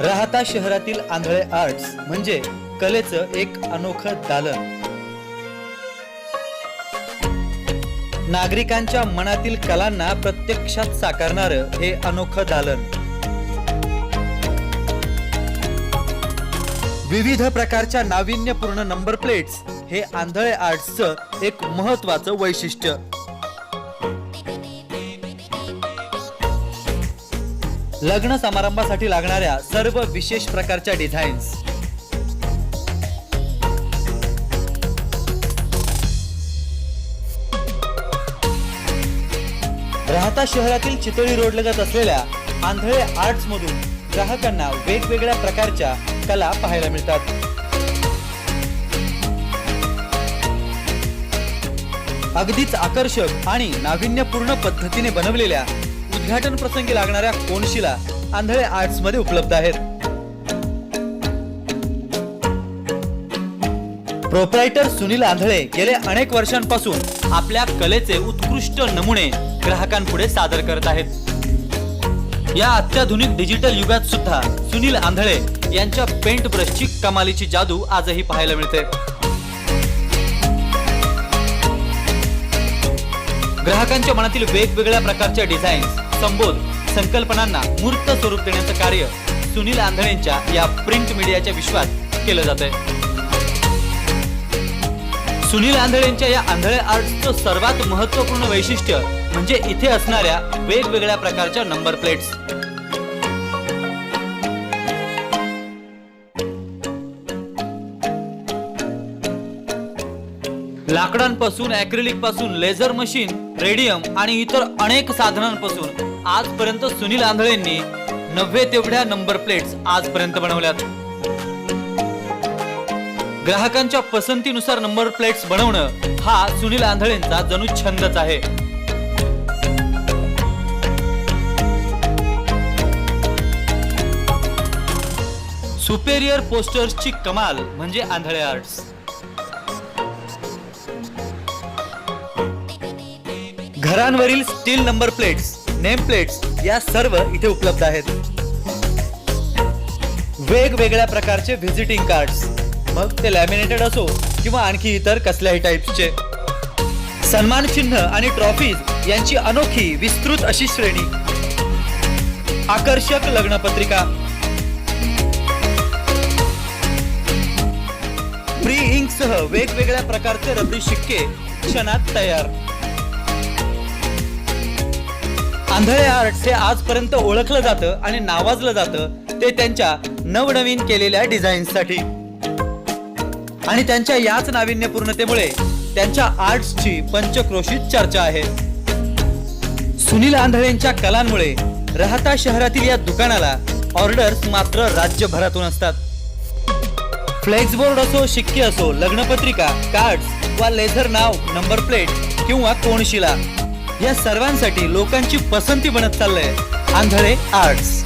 राहता शहरातील आंधळे आर्ट्स म्हणजे कलेचं एक अनोखं दालन. नागरिकांच्या मनातील कलांना प्रत्यक्षात साकारणारं हे अनोखं दालन. विविध प्रकारच्या नाविन्यपूर्ण नंबर प्लेट्स हे आंधळे आर्ट्सचं एक महत्वाचं वैशिष्ट्य. लग्न समारंभासाठी लागणाऱ्या सर्व विशेष प्रकारच्या डिझाईन्स राहता शहरातील चितळी रोडलगत असलेल्या आंधळे आर्ट्स मधून ग्राहकांना वेगवेगळ्या प्रकारच्या कला पाहायला मिळतात. अगदीच आकर्षक आणि नाविन्यपूर्ण पद्धतीने बनवलेल्या उद्घाटन प्रसंगी लागणाऱ्या कोनशिला आंधळे आर्ट्समध्ये उपलब्ध आहेत. प्रोप्रायटर सुनील आंधळे गेले अनेक वर्षांपासून आपल्या कलेचे उत्कृष्ट नमुने ग्राहकांपुढे सादर करत आहेत. या अत्याधुनिक डिजिटल युगात सुद्धा सुनील आंधळे यांच्या पेंट ब्रशची कमालीची जादू आजही पाहायला मिळते. ग्राहकांच्या मनातील वेगवेगळ्या प्रकारच्या डिझाईन संबोध संकल्पनांना मूर्त स्वरूप देण्याचं कार्य सुनील आंधळेंच्या या प्रिंट मीडियाच्या विश्वात केलं जात आहे सुनील आंधळेंच्या या आंधळे आर्टचं सर्वात महत्त्वपूर्ण वैशिष्ट्य म्हणजे इथे असणाऱ्या वेगवेगळ्या प्रकारच्या नंबर प्लेट्स. लाकडांपासून ऍक्रिलिकपासून लेझर मशीन रेडियम आणि इतर अनेक साधनांपासून आजपर्यंत सुनील आंधळेंनी नव्हे तेवढ्या नंबर प्लेट्स आजपर्यंत बनवल्यात. ग्राहकांच्या पसंतीनुसार नंबर प्लेट्स बनवणं हा सुनील आंधळेंचा जणू छंदच आहे. सुपेरियर पोस्टर्सची कमाल म्हणजे आंधळे आर्ट्स. घरांवरील steel number plates name plates या सर्व इथे उपलब्ध आहेत. वेगवेगळ्या प्रकारचे व्हिजिटिंग कार्ड्स मग ते लॅमिनेटेड असो किंवा आणखी इतर कसल्याही टाईप्सचे सन्मान चिन्ह आणि ट्रॉफीज यांची अनोखी विस्तृत अशी श्रेणी. आकर्षक लग्नपत्रिका प्री इंक सह वेगवेगळ्या प्रकारचे रबरी शिक्के क्षणात तयार. आंधळे आर्ट हे आजपर्यंत ओळखलं जातं आणि नावाजलं जातं ते त्यांच्या नवनवीन केलेल्या डिझाईन्ससाठी. आणि त्यांच्या याच नाविन्यपूर्णतेमुळे त्यांच्या आर्ट्सची पंचक्रोशीत चर्चा आहे. सुनील आंधळेंच्या कलांमुळे राहता शहरातील या दुकानाला ऑर्डर्स मात्र राज्यभरातून असतात. फ्लेक्सबोर्ड असो शिक्के असो लग्नपत्रिका कार्ड्स वा लेझर नाव नंबर प्लेट किंवा कोणशिला या सर्वांसाठी लोकांची पसंती बनत चाललंय आंधळे आर्ट्स